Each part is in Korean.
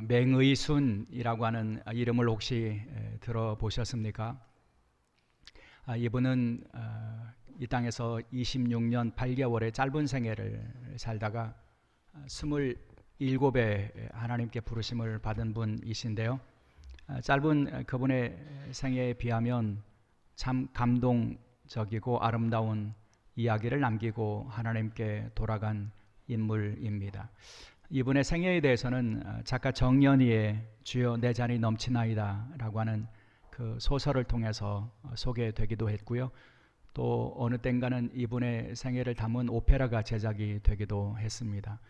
어, 맹의순이라고 하는 이름을 혹시 들어보셨습니까? 아, 이분은 어, 이 땅에서 26년 8개월의 짧은 생애를 살다가 27에 하나님께 부르심을 받은 분이신데요. 아, 짧은 그분의 생애에 비하면 참 감동적이고 아름다운 이야기를 남기고 하나님께 돌아간 인물입니다. 이분의 생애에 대해서는 어, 작가 정연이의 주여 내 잔이 넘치나이다라고 하는 그 소설을 통해서 어, 소개되기도 했고요. 또 어느 땐가는 이분의 생애를 담은 오페라가 제작이 되기도 했습니다.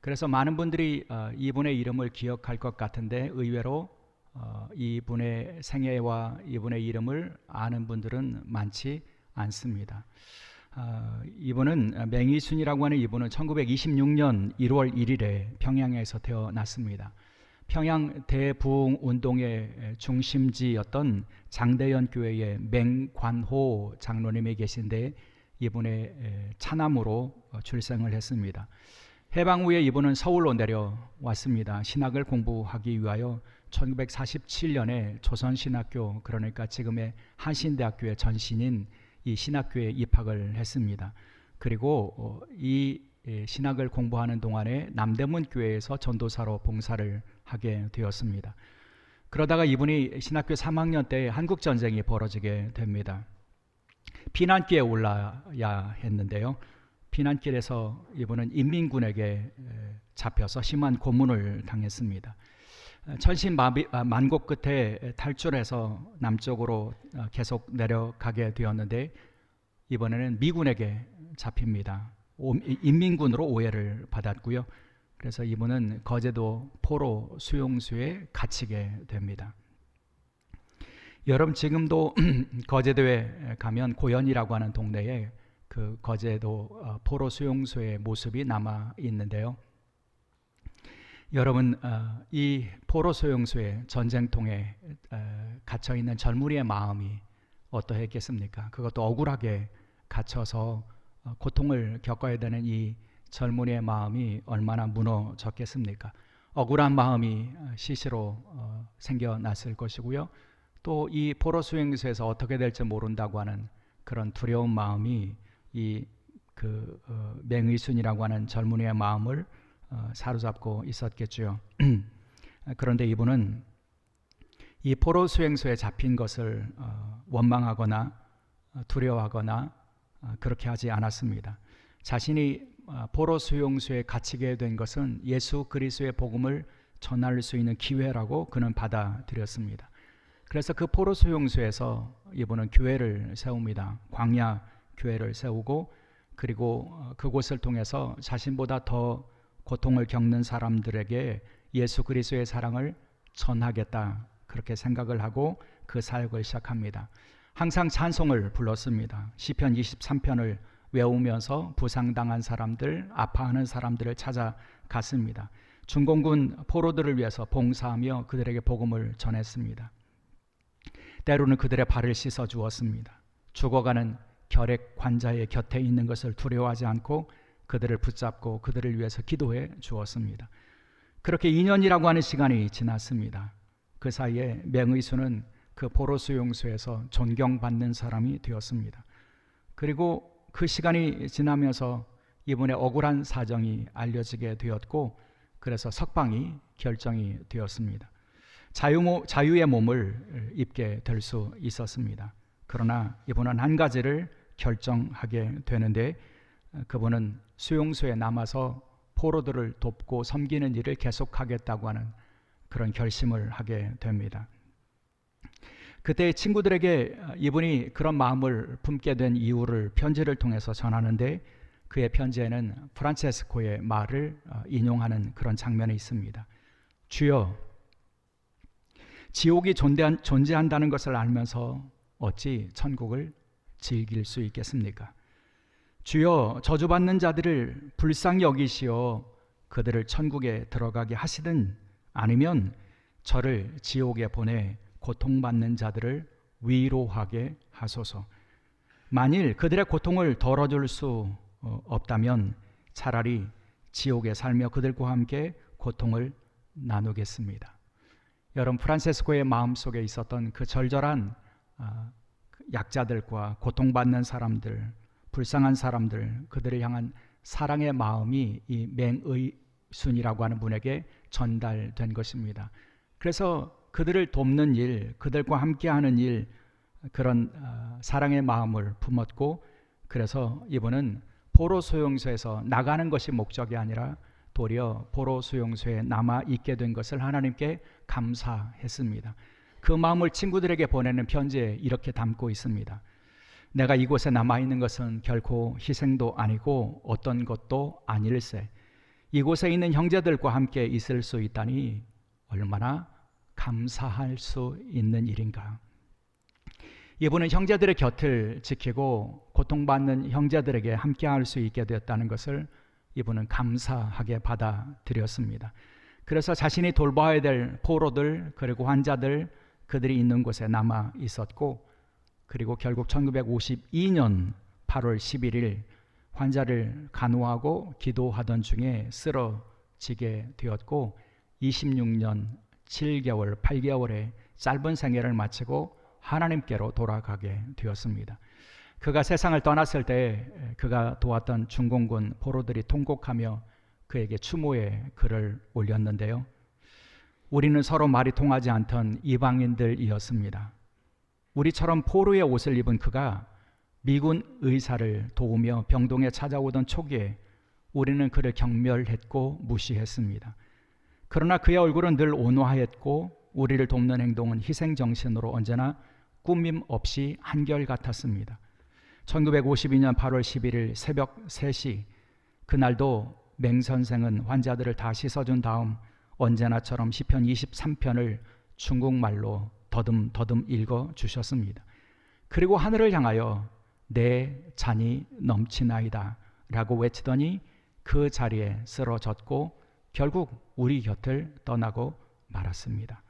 그래서 많은 분들이 어, 이분의 이름을 기억할 것 같은데 의외로 이분의 생애와 이분의 이름을 아는 분들은 많지 않습니다. 어, 이분은 맹이순이라고 하는 이분은 1926년 1월 1일에 평양에서 태어났습니다. 평양 대부흥 운동의 중심지였던 장대현 교회의 맹관호 장로님이 계신데 이분의 차남으로 출생을 했습니다. 해방 후에 이분은 서울로 내려왔습니다. 신학을 공부하기 위하여 1947년에 조선신학교 그러니까 지금의 한신대학교의 전신인 이 신학교에 입학을 했습니다. 그리고 어, 이 예, 신학을 공부하는 동안에 남대문 교회에서 전도사로 봉사를 하게 되었습니다. 그러다가 이분이 신학교 3학년 때 한국 전쟁이 벌어지게 됩니다. 피난길에 올라야 했는데요. 피난길에서 이분은 인민군에게 잡혀서 심한 고문을 당했습니다. 천신 아, 만곡 끝에 탈출해서 남쪽으로 어, 계속 내려가게 되었는데 이번에는 미군에게 잡힙니다. 인민군으로 오해를 받았고요. 그래서 이분은 거제도 포로 수용소에 갇히게 됩니다. 여러분 지금도 거제도에 가면 고현이라고 하는 동네에 그 거제도 어, 포로 수용소의 모습이 남아 있는데요. 여러분 어, 이 포로 소용소의 전쟁통에 어, 갇혀 있는 젊은이의 마음이 어떠했겠습니까? 그것도 억울하게 갇혀서 어, 고통을 겪어야 되는 이 젊은이의 마음이 얼마나 무너졌겠습니까? 억울한 마음이 시시로 생겨났을 것이고요. 또 이 포로 수용소에서 어떻게 될지 모른다고 하는 그런 두려운 마음이 이 그 맹의순이라고 하는 젊은이의 마음을 어, 사로잡고 있었겠죠. 그런데 이분은 이 포로 수행소에 잡힌 것을 어, 원망하거나 어, 두려워하거나 그렇게 하지 않았습니다. 자신이 포로 수용소에 갇히게 된 것은 예수 그리스도의 복음을 전할 수 있는 기회라고 그는 받아들였습니다. 그래서 그 포로 수용소에서 이분은 교회를 세웁니다. 광야 교회를 세우고 그리고 그곳을 통해서 자신보다 더 고통을 겪는 사람들에게 예수 그리스도의 사랑을 전하겠다. 그렇게 생각을 하고 그 사역을 시작합니다. 항상 찬송을 불렀습니다. 시편 23편을 외우면서 부상당한 사람들, 아파하는 사람들을 찾아갔습니다. 중공군 포로들을 위해서 봉사하며 그들에게 복음을 전했습니다. 때로는 그들의 발을 씻어 주었습니다. 죽어가는 결핵 환자의 곁에 있는 것을 두려워하지 않고 그들을 붙잡고 그들을 위해서 기도해 주었습니다. 그렇게 2년이라고 하는 시간이 지났습니다. 그 사이에 맹의수는 그 포로 수용소에서 존경받는 사람이 되었습니다. 그리고 그 시간이 지나면서 이분의 억울한 사정이 알려지게 되었고 그래서 석방이 결정이 되었습니다. 자유, 자유의 몸을 입게 될 수 있었습니다. 그러나 이분은 한 가지를 결정하게 되는데 그분은 수용소에 남아서 포로들을 돕고 섬기는 일을 계속하겠다고 하는 그런 결심을 하게 됩니다. 그때 친구들에게 이분이 그런 마음을 품게 된 이유를 편지를 통해서 전하는데 그의 편지에는 프란체스코의 말을 어, 인용하는 그런 장면이 있습니다. 주여, 지옥이 존재한다는 것을 알면서 어찌 천국을 즐길 수 있겠습니까? 주여 저주받는 자들을 불쌍히 여기시어 그들을 천국에 들어가게 하시든 아니면 저를 지옥에 보내 고통받는 자들을 위로하게 하소서. 만일 그들의 고통을 덜어줄 수 어, 없다면 차라리 지옥에 살며 그들과 함께 고통을 나누겠습니다. 여러분 프란세스코의 마음 속에 있었던 그 절절한 아, 그 약자들과 고통받는 사람들, 불쌍한 사람들, 그들을 향한 사랑의 마음이 이 맹의순이라고 하는 분에게 전달된 것입니다. 그래서 그들을 돕는 일, 그들과 함께하는 일, 그런 아, 사랑의 마음을 품었고, 그래서 이분은 포로 소용소에서 나가는 것이 목적이 아니라 도리어 포로 수용소에 남아 있게 된 것을 하나님께 감사했습니다. 그 마음을 친구들에게 보내는 편지에 이렇게 담고 있습니다. 내가 이곳에 남아 있는 것은 결코 희생도 아니고 어떤 것도 아닐세. 이곳에 있는 형제들과 함께 있을 수 있다니 얼마나 감사할 수 있는 일인가. 이분은 형제들의 곁을 지키고 고통받는 형제들에게 함께할 수 있게 되었다는 것을 이분은 감사하게 받아들였습니다. 그래서 자신이 돌봐야 될 포로들 그리고 환자들 그들이 있는 곳에 남아 있었고 그리고 결국 1952년 8월 11일 환자를 간호하고 기도하던 중에 쓰러지게 되었고 26년 7개월 8개월의 짧은 생애를 마치고 하나님께로 돌아가게 되었습니다. 그가 세상을 떠났을 때 그가 도왔던 중공군 포로들이 통곡하며 그에게 추모의 글을 올렸는데요. 우리는 서로 말이 통하지 않던 이방인들이었습니다. 우리처럼 포로의 옷을 입은 그가 미군 의사를 도우며 병동에 찾아오던 초기에 우리는 그를 경멸했고 무시했습니다. 그러나 그의 얼굴은 늘 온화했고 우리를 돕는 행동은 희생 정신으로 언제나 꾸밈 없이 한결같았습니다. 1952년 8월 11일 새벽 3시 그날도 맹 선생은 환자들을 다 씻어준 다음 언제나처럼 시편 23편을 중국말로 더듬 더듬 읽어 주셨습니다. 그리고 하늘을 향하여 내 잔이 넘치나이다 라고 외치더니 그 자리에 쓰러졌고 결국 우리 곁을 떠나고 말았습니다.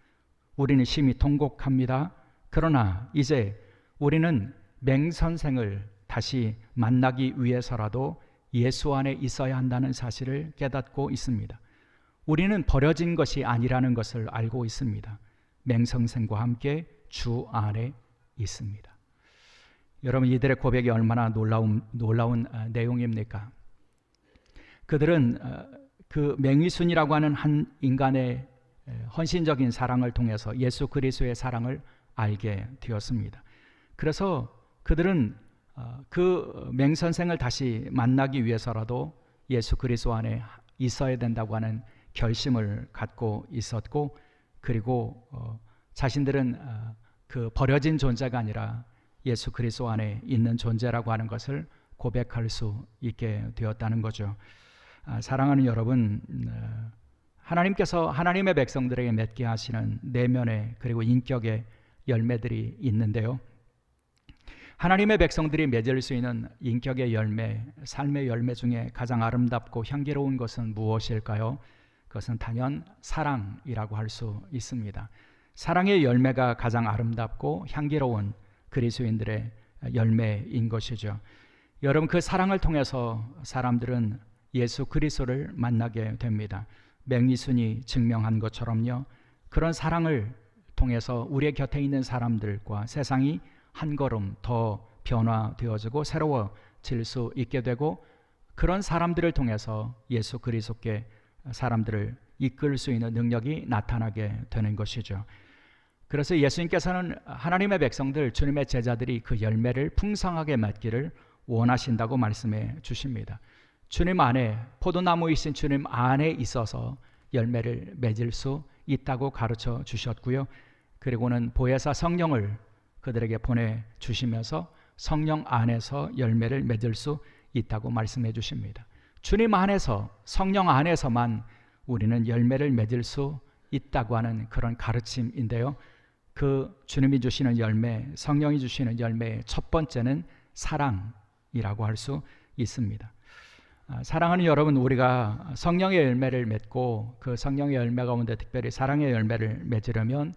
우리는 심히 통곡합니다. 그러나 이제 우리는 맹선생을 다시 만나기 위해서라도 예수 안에 있어야 한다는 사실을 깨닫고 있습니다. 우리는 버려진 것이 아니라는 것을 알고 있습니다. 맹성생과 함께 주 안에 있습니다. 여러분 이들의 고백이 얼마나 놀라운 놀라운 아, 내용입니까? 그들은 아, 그 맹위순이라고 하는 한 인간의 헌신적인 사랑을 통해서 예수 그리스도의 사랑을 알게 되었습니다. 그래서 그들은 어, 그 맹선생을 다시 만나기 위해서라도 예수 그리스도 안에 있어야 된다고 하는 결심을 갖고 있었고 그리고 어, 자신들은 어, 그 버려진 존재가 아니라 예수 그리스도 안에 있는 존재라고 하는 것을 고백할 수 있게 되었다는 거죠. 아, 사랑하는 여러분, 하나님께서 하나님의 백성들에게 맺게 하시는 내면의 그리고 인격의 열매들이 있는데요. 하나님의 백성들이 맺을 수 있는 인격의 열매, 삶의 열매 중에 가장 아름답고 향기로운 것은 무엇일까요? 그것은 단연 사랑이라고 할 수 있습니다. 사랑의 열매가 가장 아름답고 향기로운 그리스도인들의 열매인 것이죠. 여러분 그 사랑을 통해서 사람들은 예수 그리스도를 만나게 됩니다. 맹리순이 증명한 것처럼요. 그런 사랑을 통해서 우리의 곁에 있는 사람들과 세상이 한 걸음 더 변화되어지고 새로워질 수 있게 되고 그런 사람들을 통해서 예수 그리스도께 사람들을 이끌 수 있는 능력이 나타나게 되는 것이죠. 그래서 예수님께서는 하나님의 백성들, 주님의 제자들이 그 열매를 풍성하게 맺기를 원하신다고 말씀해 주십니다. 주님 안에 포도나무이신 주님 안에 있어서 열매를 맺을 수 있다고 가르쳐 주셨고요. 그리고는 보혜사 성령을 그들에게 보내 주시면서 성령 안에서 열매를 맺을 수 있다고 말씀해 주십니다. 주님 안에서 성령 안에서만 우리는 열매를 맺을 수 있다고 하는 그런 가르침인데요. 그 주님이 주시는 열매, 성령이 주시는 열매의 첫 번째는 사랑이라고 할 수 있습니다. 아, 사랑하는 여러분, 우리가 성령의 열매를 맺고 그 성령의 열매 가운데 특별히 사랑의 열매를 맺으려면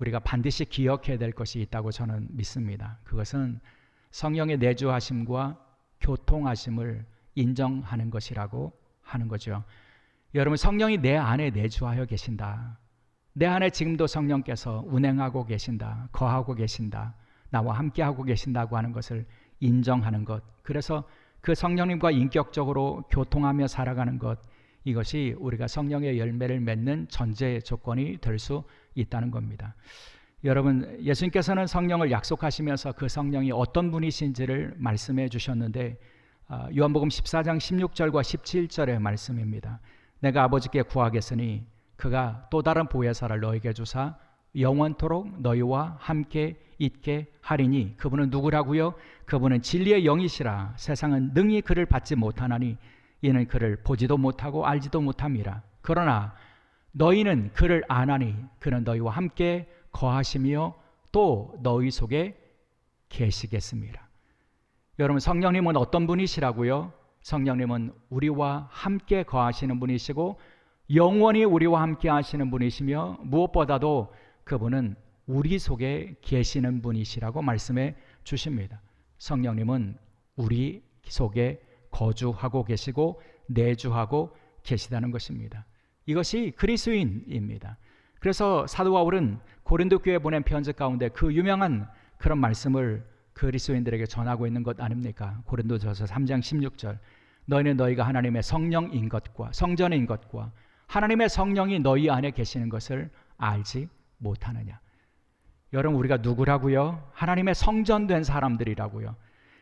우리가 반드시 기억해야 될 것이 있다고 저는 믿습니다. 그것은 성령의 내주하심과 교통하심을 인정하는 것이라고 하는 거죠. 여러분 성령이 내 안에 내주하여 계신다. 내 안에 지금도 성령께서 운행하고 계신다. 거하고 계신다. 나와 함께하고 계신다고 하는 것을 인정하는 것. 그래서 그 성령님과 인격적으로 교통하며 살아가는 것. 이것이 우리가 성령의 열매를 맺는 전제 조건이 될 수 있다는 겁니다. 여러분, 예수님께서는 성령을 약속하시면서 그 성령이 어떤 분이신지를 말씀해 주셨는데 아, 요한복음 14장 16절과 17절의 말씀입니다. 내가 아버지께 구하겠으니 그가 또 다른 보혜사를 너에게 주사 영원토록 너희와 함께 있게 하리니 그분은 누구라고요? 그분은 진리의 영이시라 세상은 능히 그를 받지 못하나니 이는 그를 보지도 못하고 알지도 못함이라 그러나 너희는 그를 아나니 그는 너희와 함께 거하시며 또 너희 속에 계시겠습니다. 여러분 성령님은 어떤 분이시라고요? 성령님은 우리와 함께 거하시는 분이시고 영원히 우리와 함께 하시는 분이시며 무엇보다도 그분은 우리 속에 계시는 분이시라고 말씀해 주십니다. 성령님은 우리 속에 거주하고 계시고 내주하고 계시다는 것입니다. 이것이 그리스인입니다. 그래서 사도 바울은 고린도 교회 보낸 편지 가운데 그 유명한 그런 말씀을 그리스도인들에게 전하고 있는 것 아닙니까? 고린도전서 3장 16절. 너희는 너희가 하나님의 성령인 것과 성전인 것과 하나님의 성령이 너희 안에 계시는 것을 알지 못하느냐. 여러분 우리가 누구라고요? 하나님의 성전된 사람들이라고요.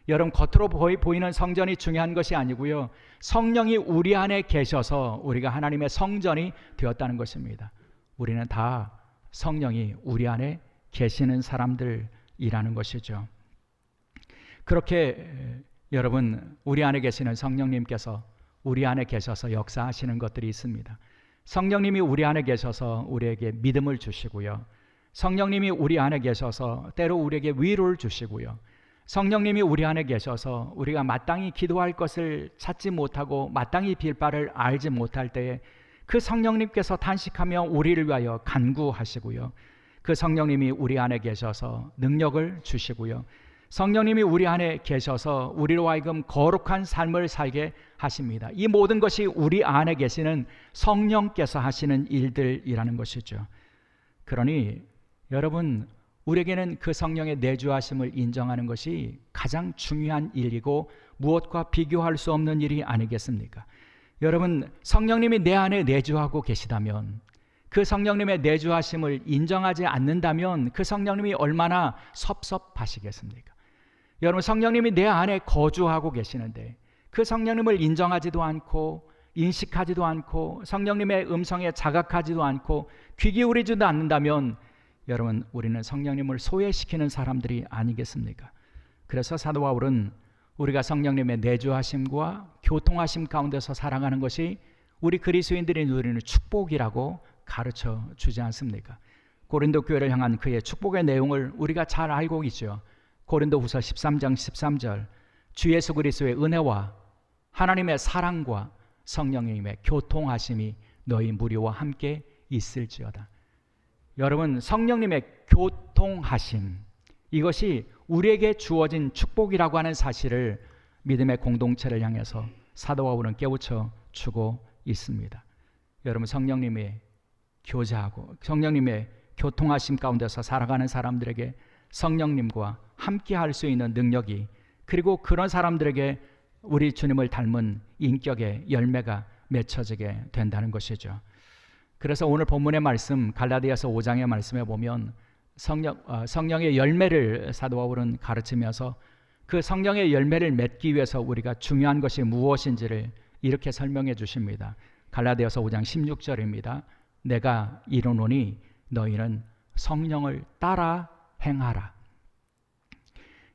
여러분 겉으로 보이는 성전이 중요한 것이 아니고요. 성령이 우리 안에 계셔서 우리가 하나님의 성전이 되었다는 것입니다. 우리는 다 성령이 우리 안에 계시는 사람들이라는 것이죠. 그렇게 여러분 우리 안에 계시는 성령님께서 우리 안에 계셔서 역사하시는 것들이 있습니다. 성령님이 우리 안에 계셔서 우리에게 믿음을 주시고요. 성령님이 우리 안에 계셔서 때로 우리에게 위로를 주시고요. 성령님이 우리 안에 계셔서 우리가 마땅히 기도할 것을 찾지 못하고 마땅히 빌 바를 알지 못할 때에 그 성령님께서 탄식하며 우리를 위하여 간구하시고요. 그 성령님이 우리 안에 계셔서 능력을 주시고요. 성령님이 우리 안에 계셔서 우리로 하여금 거룩한 삶을 살게 하십니다. 이 모든 것이 우리 안에 계시는 성령께서 하시는 일들이라는 것이죠. 그러니 여러분 우리에게는 그 성령의 내주하심을 인정하는 것이 가장 중요한 일이고 무엇과 비교할 수 없는 일이 아니겠습니까? 여러분 성령님이 내 안에 내주하고 계시다면 그 성령님의 내주하심을 인정하지 않는다면 그 성령님이 얼마나 섭섭하시겠습니까? 여러분 성령님이 내 안에 거주하고 계시는데 그 성령님을 인정하지도 않고 인식하지도 않고 성령님의 음성에 자각하지도 않고 귀 기울이지도 않는다면 여러분 우리는 성령님을 소외시키는 사람들이 아니겠습니까? 그래서 사도 바울은 우리가 성령님의 내주하심과 교통하심 가운데서 살아가는 것이 우리 그리스도인들이 누리는 축복이라고 가르쳐 주지 않습니까? 고린도 교회를 향한 그의 축복의 내용을 우리가 잘 알고 있죠. 고린도후서 13장 13절 주 예수 그리스도의 은혜와 하나님의 사랑과 성령님의 교통하심이 너희 무리와 함께 있을지어다. 여러분 성령님의 교통하심 이것이 우리에게 주어진 축복이라고 하는 사실을 믿음의 공동체를 향해서 사도 바울은 깨우쳐 주고 있습니다. 여러분 성령님의 교제하고 성령님의 교통하심 가운데서 살아가는 사람들에게 성령님과 함께 할 수 있는 능력이 그리고 그런 사람들에게 우리 주님을 닮은 인격의 열매가 맺혀지게 된다는 것이죠. 그래서 오늘 본문의 말씀 갈라디아서 5장의 말씀에 보면 성령 어, 성령의 열매를 사도 바울은 가르치면서 그 성령의 열매를 맺기 위해서 우리가 중요한 것이 무엇인지를 이렇게 설명해 주십니다. 갈라디아서 5장 16절입니다. 내가 이르노니 너희는 성령을 따라 행하라.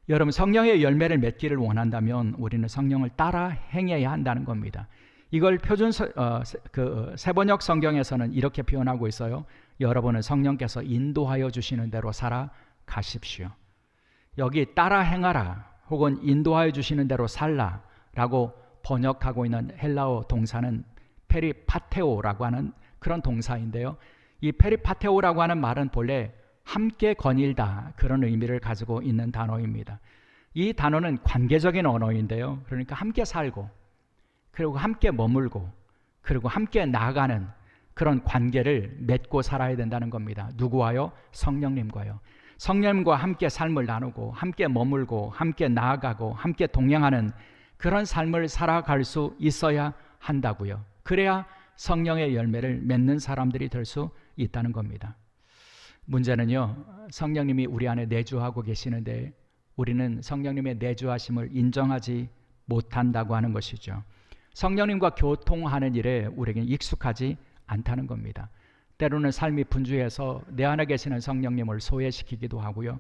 여러분 성령의 열매를 맺기를 원한다면 우리는 성령을 따라 행해야 한다는 겁니다. 이걸 표준 어, 그 세번역 성경에서는 이렇게 표현하고 있어요. 여러분은 성령께서 인도하여 주시는 대로 살아 가십시오. 여기 따라 행하라 혹은 인도하여 주시는 대로 살라라고 번역하고 있는 헬라어 동사는 페리파테오라고 하는 그런 동사인데요. 이 페리파테오라고 하는 말은 본래 함께 거닐다 그런 의미를 가지고 있는 단어입니다. 이 단어는 관계적인 언어인데요. 그러니까 함께 살고 그리고 함께 머물고 그리고 함께 나아가는 그런 관계를 맺고 살아야 된다는 겁니다. 누구와요? 성령님과요. 성령님과 함께 삶을 나누고 함께 머물고 함께 나아가고 함께 동행하는 그런 삶을 살아갈 수 있어야 한다고요. 그래야 성령의 열매를 맺는 사람들이 될 수 있다는 겁니다. 문제는요, 성령님이 우리 안에 내주하고 계시는데 우리는 성령님의 내주하심을 인정하지 못한다고 하는 것이죠. 성령님과 교통하는 일에 우리에게 익숙하지 않다는 겁니다. 때로는 삶이 분주해서 내 안에 계시는 성령님을 소외시키기도 하고요.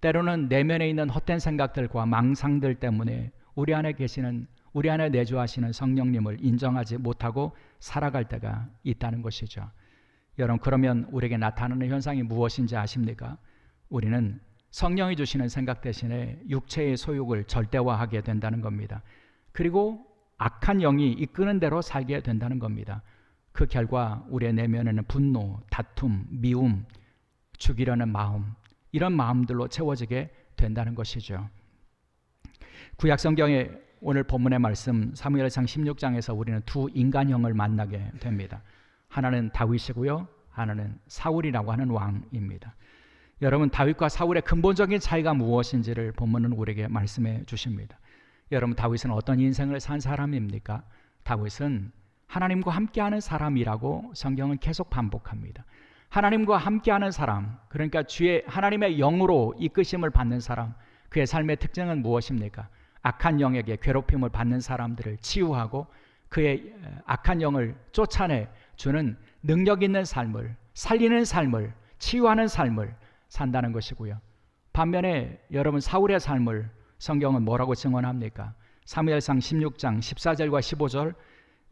때로는 내면에 있는 헛된 생각들과 망상들 때문에 우리 안에 계시는 우리 안에 내주하시는 성령님을 인정하지 못하고 살아갈 때가 있다는 것이죠. 여러분 그러면 우리에게 나타나는 현상이 무엇인지 아십니까? 우리는 성령이 주시는 생각 대신에 육체의 소욕을 절대화하게 된다는 겁니다. 그리고 악한 영이 이끄는 대로 살게 된다는 겁니다. 그 결과 우리의 내면에는 분노, 다툼, 미움, 죽이려는 마음 이런 마음들로 채워지게 된다는 것이죠. 구약 성경의 오늘 본문의 말씀 사무엘상 16장에서 우리는 두 인간형을 만나게 됩니다. 하나는 다윗이고요. 하나는 사울이라고 하는 왕입니다. 여러분 다윗과 사울의 근본적인 차이가 무엇인지를 본문은 우리에게 말씀해 주십니다. 여러분 다윗은 어떤 인생을 산 사람입니까? 다윗은 하나님과 함께하는 사람이라고 성경은 계속 반복합니다. 하나님과 함께하는 사람, 그러니까 주의 하나님의 영으로 이끄심을 받는 사람, 그의 삶의 특징은 무엇입니까? 악한 영에게 괴롭힘을 받는 사람들을 치유하고 그의 악한 영을 쫓아내 주는 능력 있는 삶을 살리는 삶을 치유하는 삶을 산다는 것이고요. 반면에 여러분 사울의 삶을 성경은 뭐라고 증언합니까? 사무엘상 16장 14절과 15절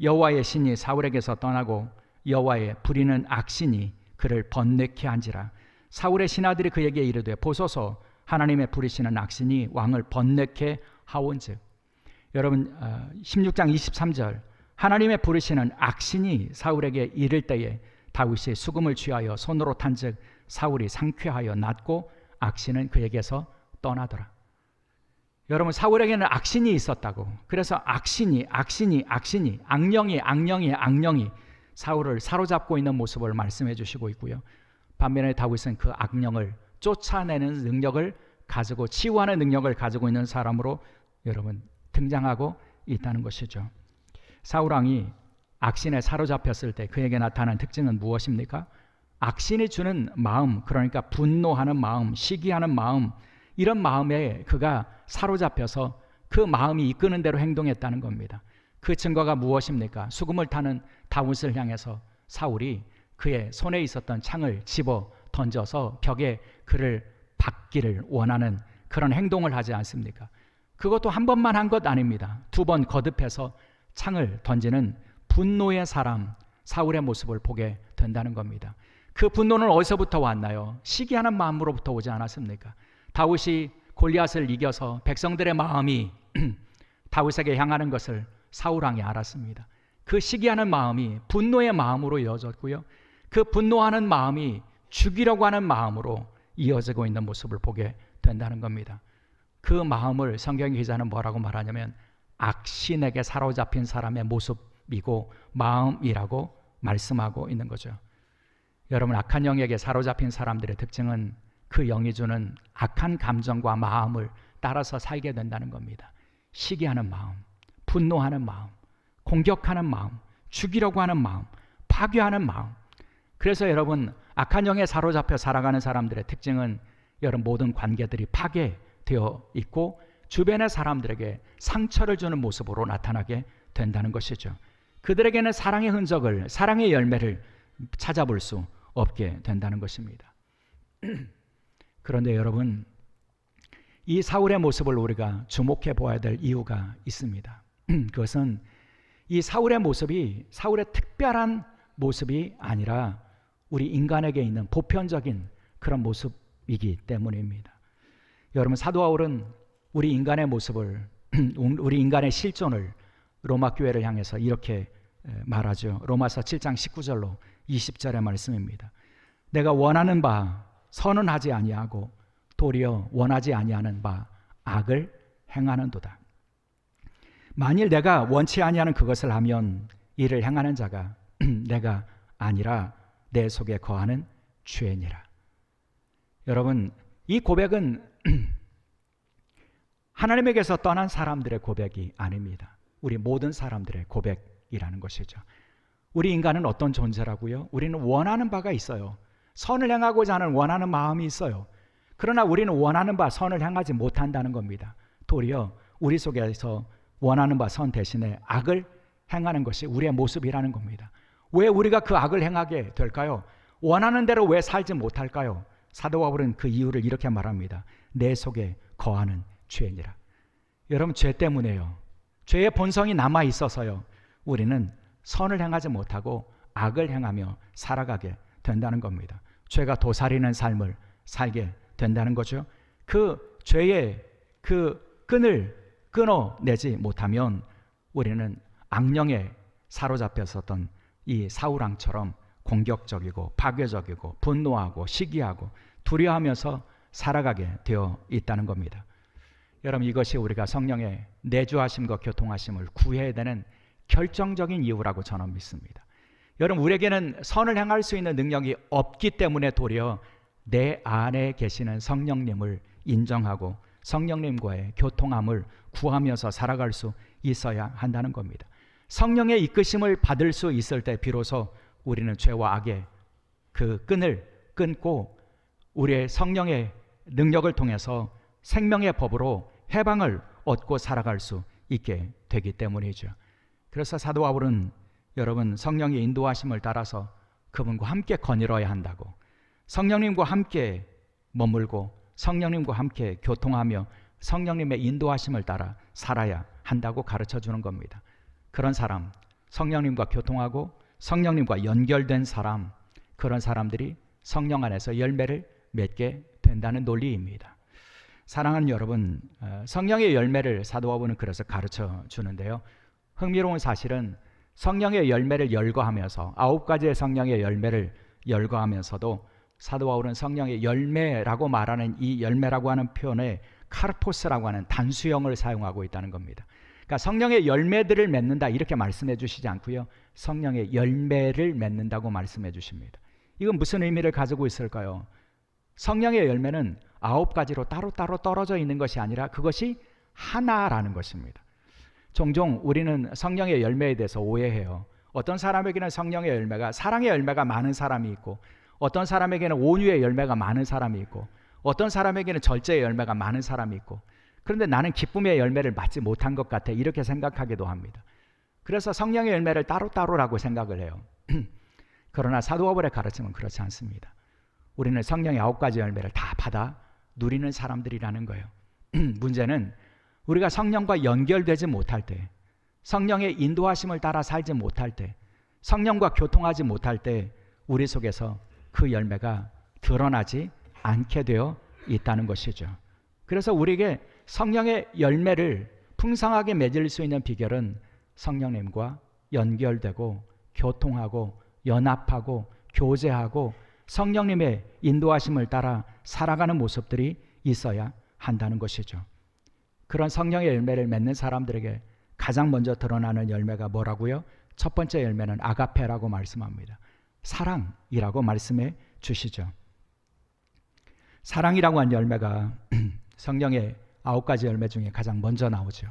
여호와의 신이 사울에게서 떠나고 여호와의 부리는 악신이 그를 번뇌케 한지라 사울의 신하들이 그에게 이르되 보소서 하나님의 부리시는 악신이 왕을 번뇌케 하온즉 여러분 16장 어, 23절 하나님의 부르시는 악신이 사울에게 이를 때에 다윗이 수금을 취하여 손으로 탄즉 사울이 상쾌하여 낫고 악신은 그에게서 떠나더라. 여러분 사울에게는 악신이 있었다고. 그래서 악신이 악신이 악신이 악령이 악령이 악령이 사울을 사로잡고 있는 모습을 말씀해 주시고 있고요. 반면에 다윗은 그 악령을 쫓아내는 능력을 가지고 치유하는 능력을 가지고 있는 사람으로 여러분 등장하고 있다는 것이죠. 사울 왕이 악신에 사로잡혔을 때 그에게 나타난 특징은 무엇입니까? 악신이 주는 마음, 그러니까 분노하는 마음, 시기하는 마음, 이런 마음에 그가 사로잡혀서 그 마음이 이끄는 대로 행동했다는 겁니다. 그 증거가 무엇입니까? 수금을 타는 다윗을 향해서 사울이 그의 손에 있었던 창을 집어 던져서 벽에 그를 박기를 원하는 그런 행동을 하지 않습니까? 그것도 한 번만 한 것 아닙니다. 두 번 거듭해서 창을 던지는 분노의 사람 사울의 모습을 보게 된다는 겁니다. 그 분노는 어디서부터 왔나요? 시기하는 마음으로부터 오지 않았습니까? 다윗이 골리앗을 이겨서 백성들의 마음이 다윗에게 향하는 것을 사울 왕이 알았습니다. 그 시기하는 마음이 분노의 마음으로 이어졌고요. 그 분노하는 마음이 죽이려고 하는 마음으로 이어지고 있는 모습을 보게 된다는 겁니다. 그 마음을 성경 기자는 뭐라고 말하냐면 악신에게 사로잡힌 사람의 모습이고 마음이라고 말씀하고 있는 거죠. 여러분 악한 영에게 사로잡힌 사람들의 특징은 그 영이 주는 악한 감정과 마음을 따라서 살게 된다는 겁니다. 시기하는 마음, 분노하는 마음, 공격하는 마음, 죽이려고 하는 마음, 파괴하는 마음. 그래서 여러분 악한 영에 사로잡혀 살아가는 사람들의 특징은 여러분 모든 관계들이 파괴되어 있고 주변의 사람들에게 상처를 주는 모습으로 나타나게 된다는 것이죠. 그들에게는 사랑의 흔적을, 사랑의 열매를 찾아볼 수 없게 된다는 것입니다. 그런데 여러분, 이 사울의 모습을 우리가 주목해 보아야 될 이유가 있습니다. 그것은 이 사울의 모습이 사울의 특별한 모습이 아니라 우리 인간에게 있는 보편적인 그런 모습이기 때문입니다. 여러분 사도 바울은 우리 인간의 모습을 우리 인간의 실존을 로마 교회를 향해서 이렇게 말하죠. 로마서 7장 19절로 20절의 말씀입니다. 내가 원하는 바 선은 하지 아니하고 도리어 원하지 아니하는 바 악을 행하는도다. 만일 내가 원치 아니하는 그것을 하면 이를 행하는 자가 내가 아니라 내 속에 거하는 죄니라. 여러분, 이 고백은 하나님에게서 떠난 사람들의 고백이 아닙니다. 우리 모든 사람들의 고백이라는 것이죠. 우리 인간은 어떤 존재라고요? 우리는 원하는 바가 있어요. 선을 행하고자 하는 원하는 마음이 있어요. 그러나 우리는 원하는 바 선을 행하지 못한다는 겁니다. 도리어 우리 속에서 원하는 바 선 대신에 악을 행하는 것이 우리의 모습이라는 겁니다. 왜 우리가 그 악을 행하게 될까요? 원하는 대로 왜 살지 못할까요? 사도 바울은 그 이유를 이렇게 말합니다. 내 속에 거하는 죄니라. 여러분 죄 때문에요. 죄의 본성이 남아 있어서요. 우리는 선을 행하지 못하고 악을 행하며 살아가게 된다는 겁니다. 죄가 도사리는 삶을 살게 된다는 거죠. 그 죄의 그 끈을 끊어내지 못하면 우리는 악령에 사로잡혔었던 이 사우랑처럼 공격적이고 파괴적이고 분노하고 시기하고 두려워하면서 살아가게 되어 있다는 겁니다. 여러분 이것이 우리가 성령의 내주하심과 교통하심을 구해야 되는 결정적인 이유라고 저는 믿습니다. 여러분 우리에게는 선을 행할 수 있는 능력이 없기 때문에 도리어 내 안에 계시는 성령님을 인정하고 성령님과의 교통함을 구하면서 살아갈 수 있어야 한다는 겁니다. 성령의 이끄심을 받을 수 있을 때 비로소 우리는 죄와 악의 그 끈을 끊고 우리의 성령의 능력을 통해서 생명의 법으로 해방을 얻고 살아갈 수 있게 되기 때문이죠. 그래서 사도 바울은 여러분 성령의 인도하심을 따라서 그분과 함께 거닐어야 한다고 성령님과 함께 머물고 성령님과 함께 교통하며 성령님의 인도하심을 따라 살아야 한다고 가르쳐 주는 겁니다. 그런 사람, 성령님과 교통하고 성령님과 연결된 사람, 그런 사람들이 성령 안에서 열매를 맺게 된다는 논리입니다. 사랑하는 여러분, 어, 성령의 열매를 사도 바울은 그래서 가르쳐 주는데요. 흥미로운 사실은 성령의 열매를 열거하면서 아홉 가지의 성령의 열매를 열거하면서도 사도 바울은 성령의 열매라고 말하는 이 열매라고 하는 표현에 카르포스라고 하는 단수형을 사용하고 있다는 겁니다. 그러니까 성령의 열매들을 맺는다 이렇게 말씀해 주시지 않고요. 성령의 열매를 맺는다고 말씀해 주십니다. 이건 무슨 의미를 가지고 있을까요? 성령의 열매는 아홉 가지로 따로따로 떨어져 있는 것이 아니라 그것이 하나라는 것입니다. 종종 우리는 성령의 열매에 대해서 오해해요. 어떤 사람에게는 성령의 열매가 사랑의 열매가 많은 사람이 있고 어떤 사람에게는 온유의 열매가 많은 사람이 있고 어떤 사람에게는 절제의 열매가 많은 사람이 있고 그런데 나는 기쁨의 열매를 맞지 못한 것 같아 이렇게 생각하기도 합니다. 그래서 성령의 열매를 따로따로라고 생각을 해요. 그러나 사도바울의 가르침은 그렇지 않습니다. 우리는 성령의 아홉 가지 열매를 다 받아 누리는 사람들이라는 거예요. 문제는 우리가 성령과 연결되지 못할 때, 성령의 인도하심을 따라 살지 못할 때, 성령과 교통하지 못할 때 우리 속에서 그 열매가 드러나지 않게 되어 있다는 것이죠. 그래서 우리에게 성령의 열매를 풍성하게 맺을 수 있는 비결은 성령님과 연결되고 교통하고 연합하고 교제하고 성령님의 인도하심을 따라 살아가는 모습들이 있어야 한다는 것이죠. 그런 성령의 열매를 맺는 사람들에게 가장 먼저 드러나는 열매가 뭐라고요? 첫 번째 열매는 아가페라고 말씀합니다. 사랑이라고 말씀해 주시죠. 사랑이라고 한 열매가 성령의 아홉 가지 열매 중에 가장 먼저 나오죠.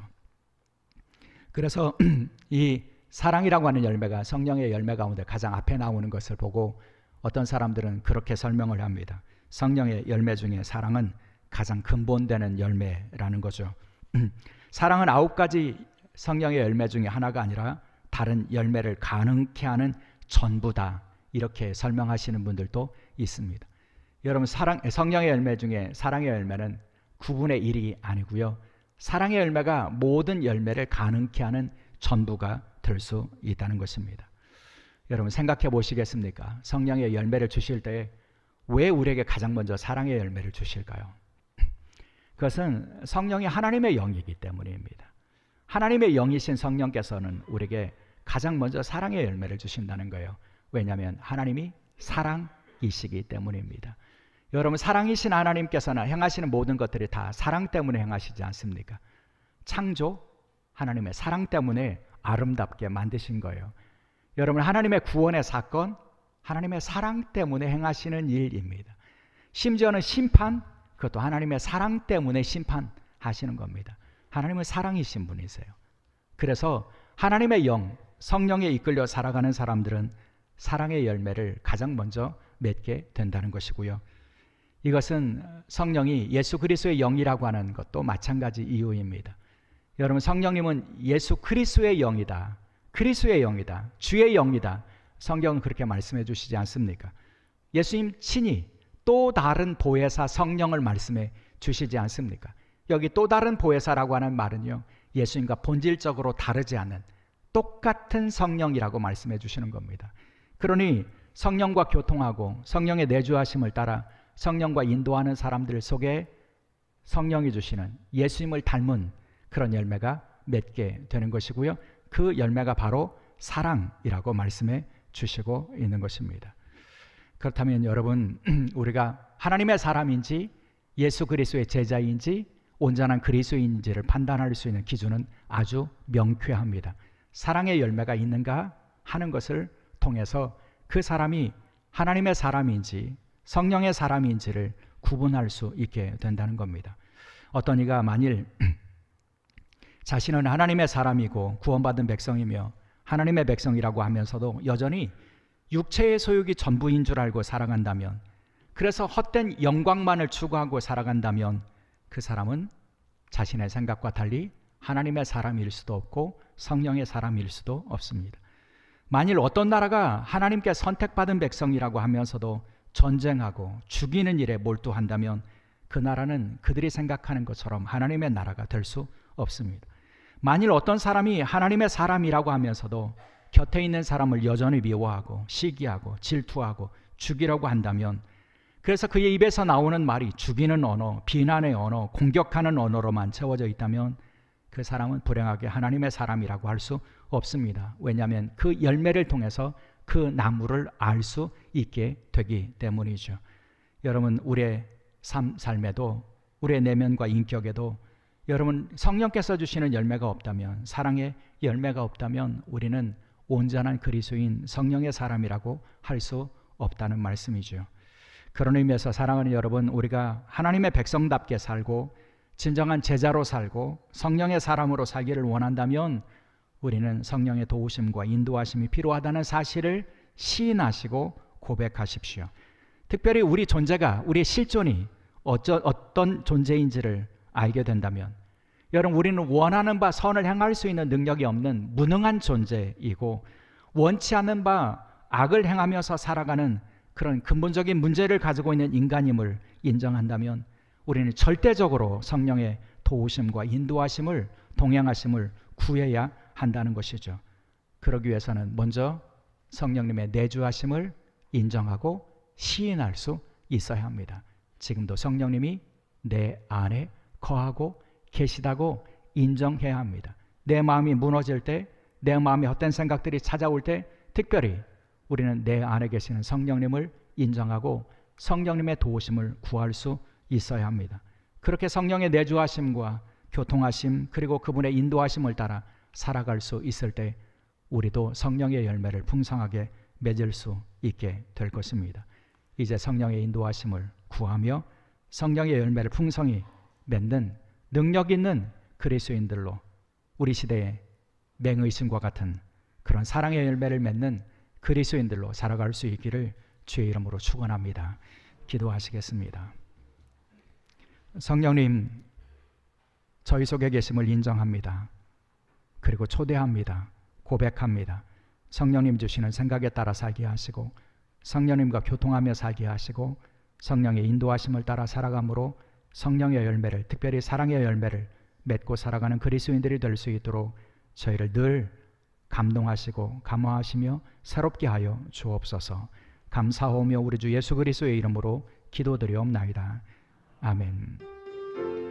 그래서 이 사랑이라고 하는 열매가 성령의 열매 가운데 가장 앞에 나오는 것을 보고 어떤 사람들은 그렇게 설명을 합니다. 성령의 열매 중에 사랑은 가장 근본되는 열매라는 거죠. 사랑은 아홉 가지 성령의 열매 중에 하나가 아니라 다른 열매를 가능케 하는 전부다. 이렇게 설명하시는 분들도 있습니다. 여러분 사랑 성령의 열매 중에 사랑의 열매는 9분의 1이 아니고요. 사랑의 열매가 모든 열매를 가능케 하는 전부가 될 수 있다는 것입니다. 여러분 생각해 보시겠습니까? 성령의 열매를 주실 때왜 우리에게 가장 먼저 사랑의 열매를 주실까요? 그것은 성령이 하나님의 영이기 때문입니다. 하나님의 영이신 성령께서는 우리에게 가장 먼저 사랑의 열매를 주신다는 거예요. 왜냐하면 하나님이 사랑이시기 때문입니다. 여러분 사랑이신 하나님께서는 행하시는 모든 것들이 다 사랑 때문에 행하시지 않습니까? 창조 하나님의 사랑 때문에 아름답게 만드신 거예요. 여러분 하나님의 구원의 사건, 하나님의 사랑 때문에 행하시는 일입니다. 심지어는 심판, 그것도 하나님의 사랑 때문에 심판하시는 겁니다. 하나님은 사랑이신 분이세요. 그래서 하나님의 영, 성령에 이끌려 살아가는 사람들은 사랑의 열매를 가장 먼저 맺게 된다는 것이고요. 이것은 성령이 예수 그리스도의 영이라고 하는 것도 마찬가지 이유입니다. 여러분 성령님은 예수 그리스도의 영이다. 그리스도의 영이다. 주의 영이다. 성경은 그렇게 말씀해 주시지 않습니까? 예수님 친히 또 다른 보혜사 성령을 말씀해 주시지 않습니까? 여기 또 다른 보혜사라고 하는 말은요. 예수님과 본질적으로 다르지 않은 똑같은 성령이라고 말씀해 주시는 겁니다. 그러니 성령과 교통하고 성령의 내주하심을 따라 성령과 인도하는 사람들 속에 성령이 주시는 예수님을 닮은 그런 열매가 맺게 되는 것이고요. 그 열매가 바로 사랑이라고 말씀해 주시고 있는 것입니다. 그렇다면 여러분 우리가 하나님의 사람인지 예수 그리스도의 제자인지 온전한 그리스도인지를 판단할 수 있는 기준은 아주 명쾌합니다. 사랑의 열매가 있는가 하는 것을 통해서 그 사람이 하나님의 사람인지 성령의 사람인지를 구분할 수 있게 된다는 겁니다. 어떤 이가 만일 자신은 하나님의 사람이고 구원받은 백성이며 하나님의 백성이라고 하면서도 여전히 육체의 소욕이 전부인 줄 알고 살아간다면 그래서 헛된 영광만을 추구하고 살아간다면 그 사람은 자신의 생각과 달리 하나님의 사람일 수도 없고 성령의 사람일 수도 없습니다. 만일 어떤 나라가 하나님께 선택받은 백성이라고 하면서도 전쟁하고 죽이는 일에 몰두한다면 그 나라는 그들이 생각하는 것처럼 하나님의 나라가 될 수 없습니다. 만일 어떤 사람이 하나님의 사람이라고 하면서도 곁에 있는 사람을 여전히 미워하고 시기하고 질투하고 죽이려고 한다면 그래서 그의 입에서 나오는 말이 죽이는 언어, 비난의 언어, 공격하는 언어로만 채워져 있다면 그 사람은 불행하게 하나님의 사람이라고 할 수 없습니다. 왜냐하면 그 열매를 통해서 그 나무를 알 수 있게 되기 때문이죠. 여러분 우리의 삶, 삶에도 우리의 내면과 인격에도 여러분 성령께서 주시는 열매가 없다면 사랑의 열매가 없다면 우리는 온전한 그리스도인 성령의 사람이라고 할 수 없다는 말씀이죠. 그런 의미에서 사랑하는 여러분 우리가 하나님의 백성답게 살고 진정한 제자로 살고 성령의 사람으로 살기를 원한다면 우리는 성령의 도우심과 인도하심이 필요하다는 사실을 시인하시고 고백하십시오. 특별히 우리 존재가 우리의 실존이 어쩌, 어떤 존재인지를 알게 된다면 여러분 우리는 원하는 바 선을 행할 수 있는 능력이 없는 무능한 존재이고 원치 않는 바 악을 행하면서 살아가는 그런 근본적인 문제를 가지고 있는 인간임을 인정한다면 우리는 절대적으로 성령의 도우심과 인도하심을 동행하심을 구해야 한다는 것이죠. 그러기 위해서는 먼저 성령님의 내주하심을 인정하고 시인할 수 있어야 합니다. 지금도 성령님이 내 안에 거하고 계시다고 인정해야 합니다. 내 마음이 무너질 때, 내 마음에 헛된 생각들이 찾아올 때, 특별히 우리는 내 안에 계시는 성령님을 인정하고 성령님의 도우심을 구할 수 있어야 합니다. 그렇게 성령의 내주하심과 교통하심 그리고 그분의 인도하심을 따라 살아갈 수 있을 때 우리도 성령의 열매를 풍성하게 맺을 수 있게 될 것입니다. 이제 성령의 인도하심을 구하며 성령의 열매를 풍성히 맺는 능력 있는 그리스도인들로 우리 시대의 맹의심과 같은 그런 사랑의 열매를 맺는 그리스도인들로 살아갈 수 있기를 주의 이름으로 축원합니다. 기도하시겠습니다. 성령님 저희 속에 계심을 인정합니다. 그리고 초대합니다. 고백합니다. 성령님 주시는 생각에 따라 살게 하시고 성령님과 교통하며 살게 하시고 성령의 인도하심을 따라 살아감으로 성령의 열매를 특별히 사랑의 열매를 맺고 살아가는 그리스도인들이 될 수 있도록 저희를 늘 감동하시고 감화하시며 새롭게 하여 주옵소서. 감사하며 우리 주 예수 그리스도의 이름으로 기도드리옵나이다. 아멘.